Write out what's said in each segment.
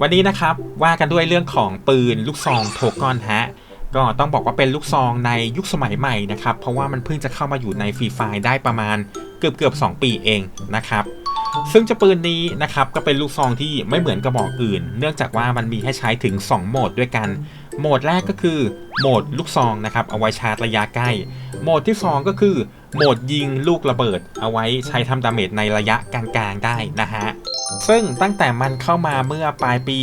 วันนี้นะครับว่ากันด้วยเรื่องของปืนลูกซองโทกอนฮะก็ต้องบอกว่าเป็นลูกซองในยุคสมัยใหม่นะครับ เพราะว่ามันเพิ่งจะเข้ามาอยู่ในฟรีไฟได้ประมาณเกือบเกือบ2ปีเองนะครับ ซึ่งจะปืนนี้นะครับก็เป็นลูกซองที่ไม่เหมือนกระบอกอื่น เนื่องจากว่ามันมีให้ใช้ถึง 2 โหมดด้วยกัน โหมดแรกก็คือโหมดลูกซองนะครับเอาไว้ชาร์จระยะใกล้ โหมดที่ 2 ก็คือโหมดยิงลูกระเบิด เอาไว้ใช้ทำดาเมจในระยะกลางๆได้นะฮะซึ่งตั้งแต่มันเข้ามาเมื่อปลายปี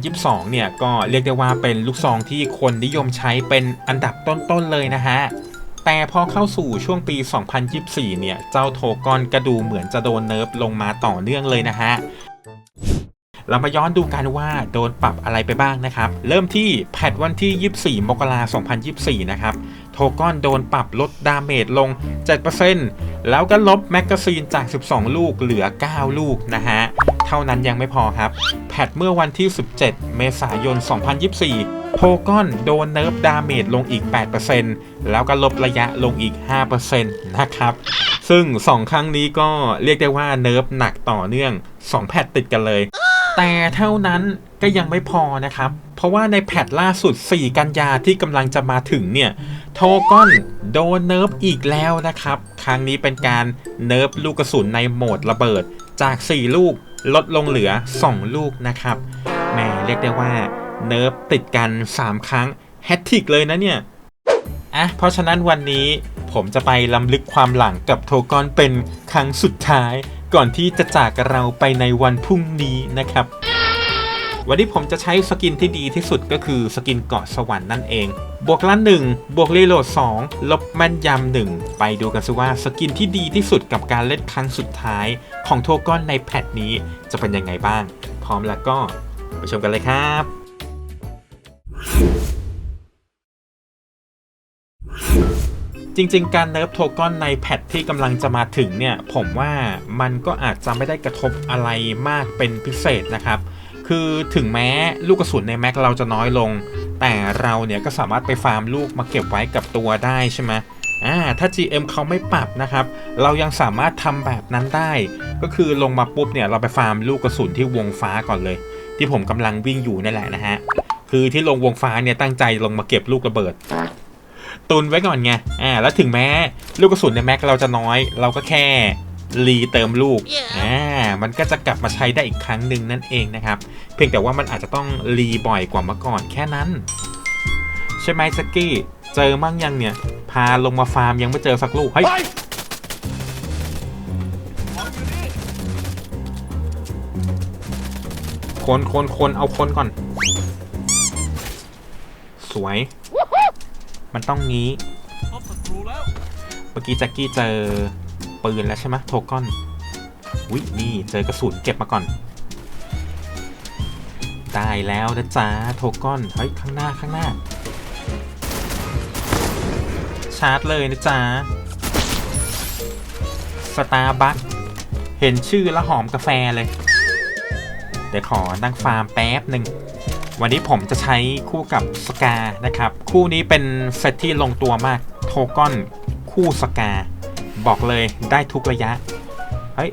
2022 เนี่ย ก็เรียกได้ว่าเป็นลูกซองที่คนนิยมใช้เป็นอันดับต้นๆเลยนะฮะ แต่พอเข้าสู่ช่วงปี 2024 เนี่ย เจ้าโทกอนกระดูเหมือนจะโดนเนิร์ฟลงมาต่อเนื่องเลยนะฮะ เรามาย้อนดูกันว่าโดนปรับอะไรไปบ้างนะครับ เริ่มที่แพทวันที่ 24 มกราคม 2024 นะครับ ทกอนโดนปรับลดดาเมจลง 7%แล้วก็ลบแมกกาซีนจาก 12 ลูกเหลือ 9 ลูกนะฮะ เท่านั้นยังไม่พอครับ แพทเมื่อวันที่ 17 เมษายน 2024โทกอนโดนเนิร์ฟดาเมจลงอีก 8%แล้วก็ลบระยะลงอีก 5%นะครับ ซึ่ง 2 ครั้งนี้ก็เรียกได้ว่าเนิร์ฟหนักต่อเนื่อง 2 แพทติดกันเลย แต่เท่านั้น ก็ยังไม่พอนะครับ เพราะว่าในแพทล่าสุด 4 กันยาที่กำลังจะมาถึงเนี่ยโทกอนโดนเนิร์ฟอีกแล้วนะครับ ครั้งนี้เป็นการเนิร์ฟลูกกระสุนในโหมดระเบิดจาก 4 ลูกลดลงเหลือ 2 ลูกนะครับแหมเรียกได้ว่าเนิร์ฟติดกัน 3 ครั้งแฮตติกเลยนะเนี่ยอะเพราะฉะนั้นวันนี้ผมจะไปล้ำลึกความหลังกับโทกอนเป็นครั้งสุดท้าย ก่อนที่จะจากเราไปในวันพรุ่งนี้นะครับ วันนี้ผมจะใช้สกินที่ดีที่สุดก็คือสกินเกาะสวรรค์นั่นเอง บวกละ1บวกรีโหลด2 ลบแม่นยำ1ไปดูกันสิว่าสกินที่ดีที่สุดกับการเล่นครั้งสุดท้าย ของโทกอนในแพทนี้จะเป็นยังไงบ้าง พร้อมแล้วก็ไปชมกันเลยครับจริงๆ การเนิร์ฟโทกอนในแพทที่กำลังจะมาถึงเนี่ย ผมว่ามันก็อาจจะไม่ได้กระทบอะไรมากเป็นพิเศษนะครับ คือถึงแม้ลูกกระสุนในแม็กเราจะน้อยลง แต่เราเนี่ยก็สามารถไปฟาร์มลูกมาเก็บไว้กับตัวได้ใช่ไหมอ่าถ้า GM เขาไม่ปรับนะครับ เรายังสามารถทำแบบนั้นได้ ก็คือลงมาปุ๊บเนี่ยเราไปฟาร์มลูกกระสุนที่วงฟ้าก่อนเลย ที่ผมกำลังวิ่งอยู่นี่แหละนะฮะคือที่ลงวงฟ้าเนี่ยตั้งใจลงมาเก็บลูกระเบิดตุนไว้ก่อนไงอ่าแล้วถึงแม้ลูกกระสุนในแม็กเราจะน้อย เราก็แค่ รีเติมลูกอ่า มันก็จะกลับมาใช้ได้อีกครั้งหนึ่งนั่นเองนะครับ เพียงแต่ว่ามันอาจจะต้องรีบ่อยกว่าเมื่อก่อนแค่นั้น ใช่ไหมสกกี้ เจอมั่งยังเนี่ย พาลงมาฟาร์มยังไม่เจอสักลูก เฮ้ย คนคนคนเอาคนก่อน สวย มันต้องงี้พบศัตรูแล้วเมื่อกี้แจ็คกี้เจอ ปืนแล้วใช่ไหมโทกอนวินี่เจอกระสุนเก็บมาก่อนได้แล้วนะจ๊ะโทกอนเฮ้ยข้างหน้าข้างหน้า ชาร์จเลยนะจ๊ะสตาร์บัคเห็นชื่อแล้วหอมกาแฟเลย เดี๋ยวขอนั่งฟาร์มแป๊บหนึ่งวันนี้ผมจะใช้คู่กับสกานะครับ คู่นี้เป็นเซตที่ลงตัวมาก โทกอนคู่สกา บอกเลยได้ทุกระยะ เฮ้ย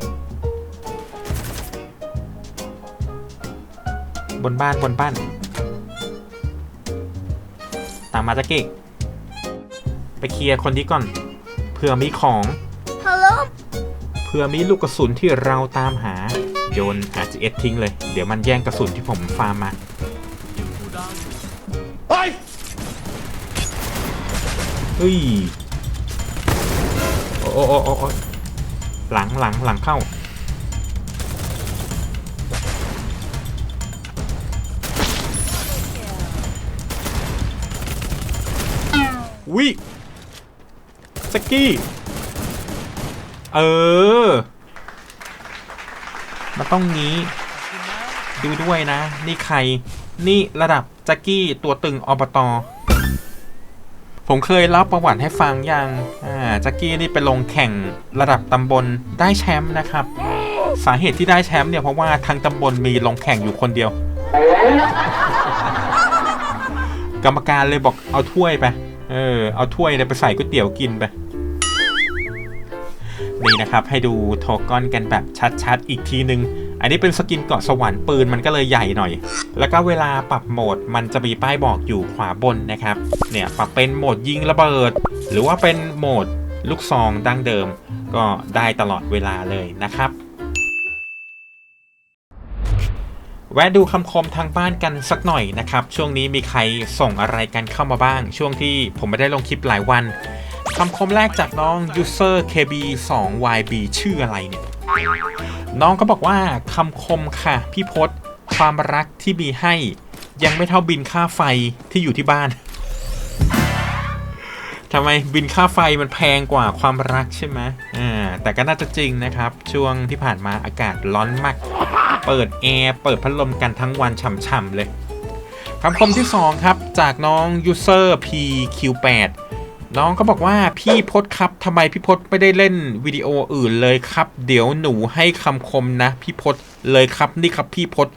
บนบ้านบนบ้าน ตามมาจักกี้ไปเคลียร์คนนี้ก่อนเผื่อมีของ Hello เผื่อมีลูกกระสุนที่เราตามหา โยน RGS ทิ้งเลย เดี๋ยวมันแย่งกระสุนที่ผมฟาร์มมาผู้ดาวอยู่เฮ้ย โอ้โอ้โอ้หลังหลังหลังเข้า วิสกี้ เออ มันต้องงี้ดูด้วยนะ นี่ใคร นี่ระดับแจ็กกี้ตัวตึงอบต ผมเคยเล่าประวัติให้ฟังย่างอ่าแจ็กกี้นี่ไปลงแข่งระดับตำบลได้แชมป์นะครับ สาเหตุที่ได้แชมป์เนี่ยเพราะว่าทางตำบลมีลงแข่งอยู่คนเดียว กรรมการเลยบอกเอาถ้วยไป เออ เอาถ้วยเนี่ยไปใส่ก๋วยเตี๋ยวกินไป นี่นะครับให้ดูโทกอนกันแบบชัดๆ อีกทีนึง อันนี้เป็นสกินเกาะสวรรค์ปืนมันก็เลยใหญ่หน่อย แล้วก็เวลาปรับโหมดมันจะมีป้ายบอกอยู่ขวาบนนะครับ เนี่ยปรับเป็นโหมดยิงระเบิด หรือว่าเป็นโหมดลูกซองดั้งเดิม ก็ได้ตลอดเวลาเลยนะครับ แวะดูคำคมทางบ้านกันสักหน่อยนะครับ ช่วงนี้มีใครส่งอะไรกันเข้ามาบ้าง ช่วงที่ผมไม่ได้ลงคลิปหลายวัน คำคมแรกจากน้อง user kb 2 yb ชื่ออะไรเนี่ย น้องก็บอกว่าคำคมค่ะ พี่พศความรักที่มีให้ ยังไม่เท่าบินค่าไฟที่อยู่ที่บ้านทำไมบินค่าไฟมันแพงกว่าความรักใช่ไหมอ่าแต่ก็น่าจะจริงนะครับ ช่วงที่ผ่านมาอากาศร้อนมาก เปิดแอร์เปิดพัดลมกันทั้งวันฉ่ำๆเลยคำคมที่ 2 ครับ จากน้อง user pq8 น้องก็บอกว่าพี่พศครับทำไมพี่พศไม่ได้เล่นวิดีโออื่นเลยครับ เดี๋ยวหนูให้คำคมนะ พี่พศเลยครับนี่ครับพี่พศ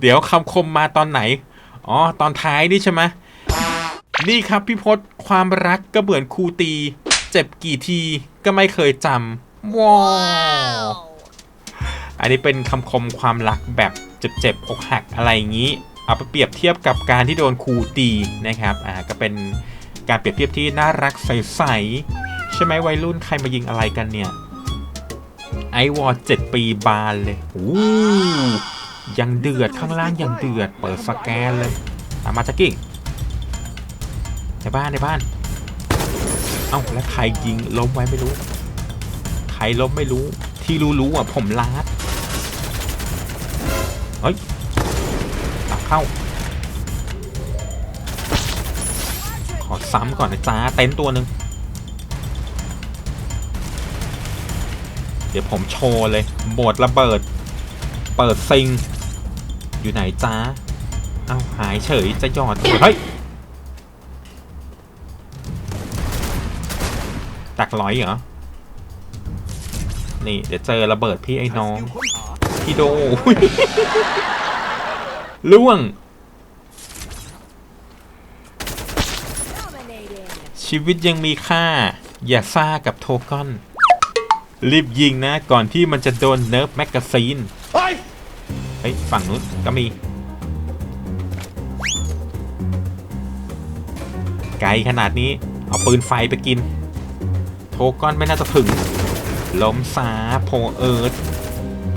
เดี๋ยวคำคมมาตอนไหน อ๋อ ตอนท้ายนี่ใช่ไหมนี่ครับพี่พศความรักก็เหมือนครูตี เจ็บกี่ทีก็ไม่เคยจำว้าวอันนี้เป็นคำคมความรักแบบเจ็บๆอกหักอะไรอย่างนี้ เอาไปเปรียบเทียบกับการที่โดนครูตีนะครับอ่าก็เป็นการเปรียบเทียบที่น่ารักใสๆใช่ไหมวัยรุ่นใครมายิงอะไรกันเนี่ยไอวอร์เจ็ดปีบานเลยโอ้ยังเดือดข้างล่างยังเดือด เปิดสแกนเลยามาจักกิ้งในบ้านในบ้าน เอ้าแล้วใครยิงล้มไว้ไม่รู้ ใครล้มไม่รู้ ที่รู้รู้อะผมลาดเฮ้ย เข้า ขอซ้ำก่อนนะจ้าเต็นท์ตัวหนึ่งเดี๋ยวผมโชว์เลยโหมดระเบิด เปิดซิง อยู่ไหนจ้าเอาหายเฉยจะหยอดเฮ้ยตักร้อยเหรอ นี่ เดี๋ยวเจอระเบิดพี่ไอ้น้อง พี่โด ล่วง ชีวิตยังมีค่า อย่าซ่ากับโทกอน รีบยิงนะ ก่อนที่มันจะโดนเนิร์ฟแมกกาซีนเฮ้ย ฝั่งนู้นก็มี ไกลขนาดนี้ เอาปืนไฟไปกิน โทกอนไม่น่าจะถึงล้มซาโพเอิร์ธ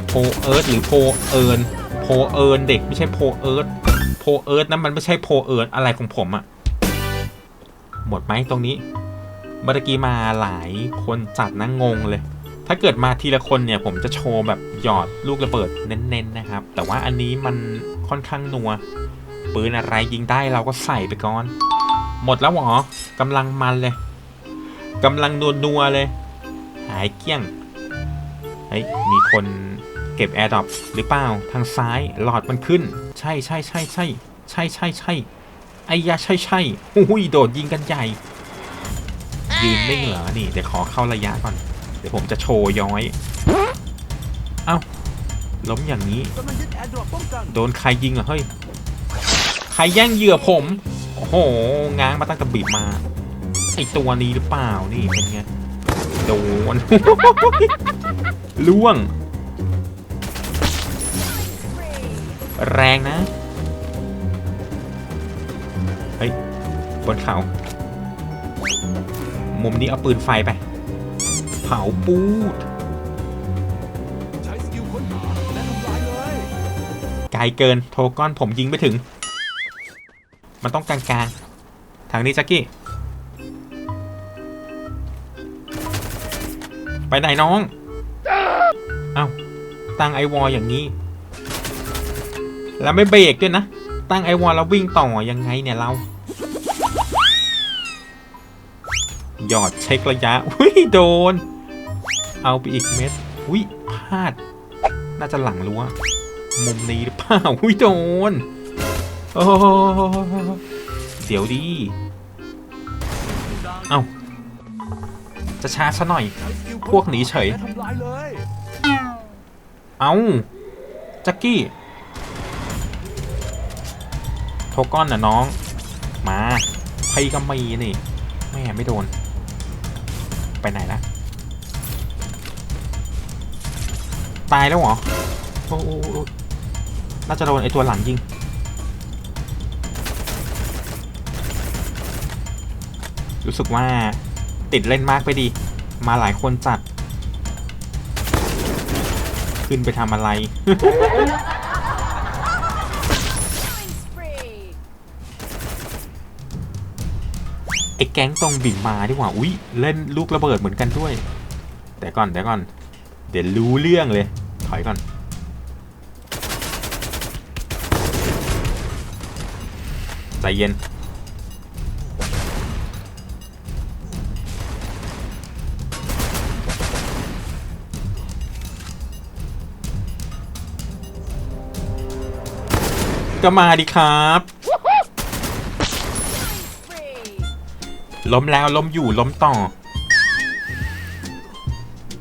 โพเอิร์ธหรือโพเอิร์น พเอิร์นเด็กไม่ใช่โพเอิร์ธโพเอิร์ธนั้นมันไม่ใช่โพเอิร์นอะไรของผมอะหมดไหมตรงนี้เมื่อกี้มาหลายคนจัดนะงงเลย ถ้าเกิดมาทีละคนเนี่ยผมจะโชว์แบบหยอดลูกระเบิดเน้นๆนะครับ แต่ว่าอันนี้มันค่อนข้างนัวปืนอะไรยิงได้เราก็ใส่ไปก่อน หมดแล้วหรอกำลังมันเลยกำลังนัวๆเลย หายเกี้ยงเฮ้ยมีคน เก็บแอร์ดรอปหรือเปล่า ทางซ้ายหลอดมันขึ้น ใช่ใช่ใช่ใช่ใช่ใช่ใช่ไอ้ยาใช่ใช่หุ้ยโดดยิงกันใหญ่ ยืนไม่เหรอนี่เดี๋ยวขอเข้าระยะก่อน เดี๋ยวผมจะโชว์ย้อย เอ้า ล้มอย่างนี้ โดนใครยิงเหรอเฮ้ย ใครแย่งเหยื่อผม โอ้โห ง้างมาตั้งแต่บีบมา ไอตัวนี้หรือเปล่านี่เป็นไง โดนล่วง แรงนะ เฮ้ย บนเขา มุมนี้เอาปืนไฟไป เผาปูดไกลเกินโทก้อนผมยิงไม่ถึง มันต้องกลางๆ ทางนี้จักกี้ ไปไหนน้อง เอ้า ตั้งไอวอลอย่างนี้ แล้วไม่เบรกด้วยนะ ตั้งไอวอลแล้ววิ่งต่อยังไงเนี่ยเราหยอดเช็คระยะ อุ้ยโดน เอาไปอีกเม็ด อุ้ยพลาด น่าจะหลังรั้ว มุมนี้หรือเปล่า อุ้ยโดน โอ้เดี๋ยวดี เอ้า จะช้าซะหน่อย พวกหนีเฉยและทำลายเลยเอ้า จักกี้ โทก้อนน่ะน้อง มาไพก็มีนี่แม่ไม่โดน ไปไหนละตายแล้วเหรอ โอ้โอ้โอ้น่าจะโดนไอตัวหลังยิง รู้สึกว่าติดเล่นมากไปดี มาหลายคนจัด ขึ้นไปทำอะไร ไอ้แก๊งตรงบิ่งมาดีกว่า อุ๊ยเล่นลูกระเบิดเหมือนกันด้วย แต่ก่อนเดี๋ยวก่อน เดี๋ยวรู้เรื่องเลย ถอยก่อน ใจเย็น ก็มาดิครับ ล้มแล้วล้มอยู่ล้มต่อ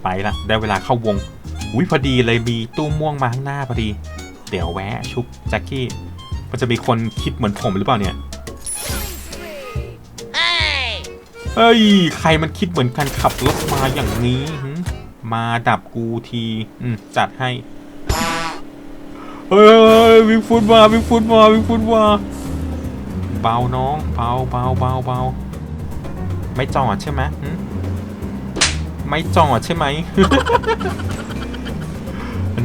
ไปละได้เวลาเข้าวงอุ้ยพอดีเลยมีตู้ม่วงมาข้างหน้าพอดี เดี๋ยวแวะชุบแจ็คกี้มันจะมีคนคิดเหมือนผมหรือเปล่าเนี่ยเฮ้ย ใครมันคิดเหมือนกันขับรถมาอย่างนี้มาดับกูทีอืจัดให้ เฮ้ยวิ่งฟุตมาวิ่งฟุตมาวิ่งฟุตมาเบาน้องเบาเบาเบาเบา ไม่จอดใช่ไหมไม่จอดใช่ไหม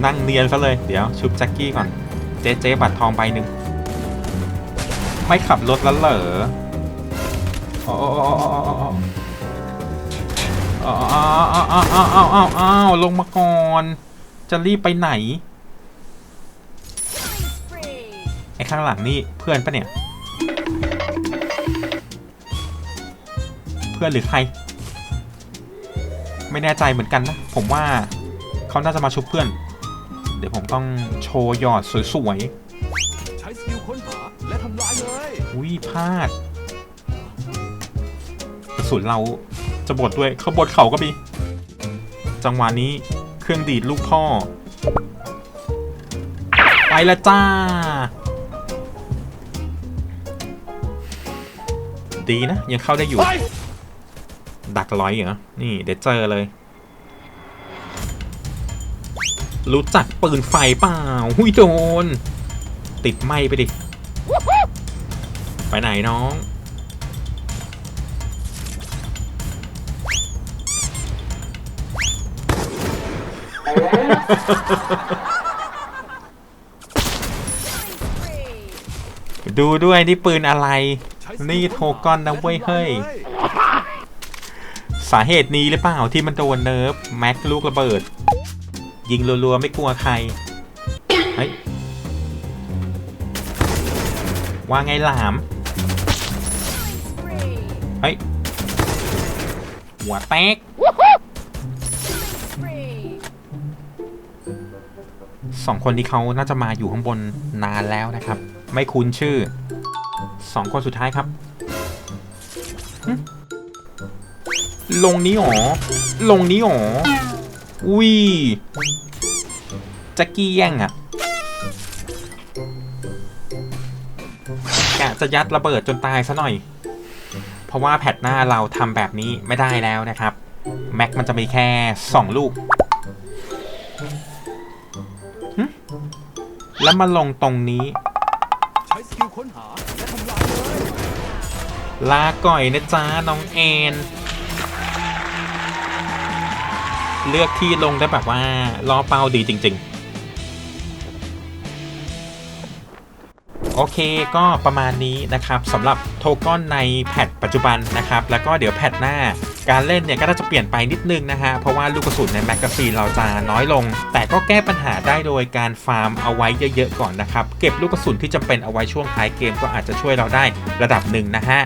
นั่งเนียนซะเลย เดี๋ยวชุบแจ็คกี้ก่อน เจ๊เจ๊บัตรทองไปหนึ่ง ไม่ขับรถแล้วเหรออโอ้าวอ้าวลงมาก่อน จะรีบไปไหน ไอ้ข้างหลังนี่เพื่อนปะเนี่ย พื่อนหรือใคร ไม่แน่ใจเหมือนกันนะ ผมว่าเขาน่าจะมาชุบเพื่อน เดี๋ยวผมต้องโชว์หยอดสวยใช้สกิลค้นหาและทำลายเลย อุ้ยพลาดกระสุนเราจะบดด้วยเขาบดเขาก็มี จังหวะนี้เครื่องดีดลูกพ่อ ไปละจ้า ดีนะ ยังเข้าได้อยู่ ดักร้อยเหรอ นี่เดี๋ยวเจอเลย รู้จักปืนไฟเปล่า หุยโดน ติดไหมไปดิ ไปไหนน้องดูด้วยนี่ปืนอะไร นี่โทกอนนะเว้ยเฮ้ย สาเหตุนี้หรือเปล่าที่มันโดนเนิร์ฟแม็กลูกระเบิด ยิงรัวๆ ไม่กลัวใครเฮ้ยว่าไงหลามเฮ้ยหัวแตกสองคนที่เขาน่าจะมาอยู่ข้างบนนานแล้วนะครับ ไม่คุ้นชื่อสองคนสุดท้ายครับ ลงนี้หรอ ลงนี้หรออุ้แจ็กกี้แย่งอะกะจะยัดระเบิดจนตายซะหน่อย เพราะว่าแพทหน้าเราทำแบบนี้ไม่ได้แล้วนะครับ แม็กมันจะมีแค่ 2 ลูก แล้วมาลงตรงนี้ใช้สกิลค้นหาและทำลายเลยลาก่อยนะจ๊ะน้องแอน เลือกที่ลงได้แบบว่าล้อเป้าดีจริง ๆโอเคก็ประมาณนี้นะครับสำหรับโทกอนในแพทปัจจุบันนะครับ แล้วก็เดี๋ยวแพทหน้า การเล่นเนี่ยก็จะเปลี่ยนไปนิดนึงนะฮะ เพราะว่าลูกกระสุนในแมกกาซีนเราจะน้อยลง แต่ก็แก้ปัญหาได้โดยการฟาร์มเอาไว้เยอะๆก่อนนะครับ เก็บลูกกระสุนที่จำเป็นเอาไว้ช่วงท้ายเกมก็อาจจะช่วยเราได้ระดับหนึ่งนะฮะ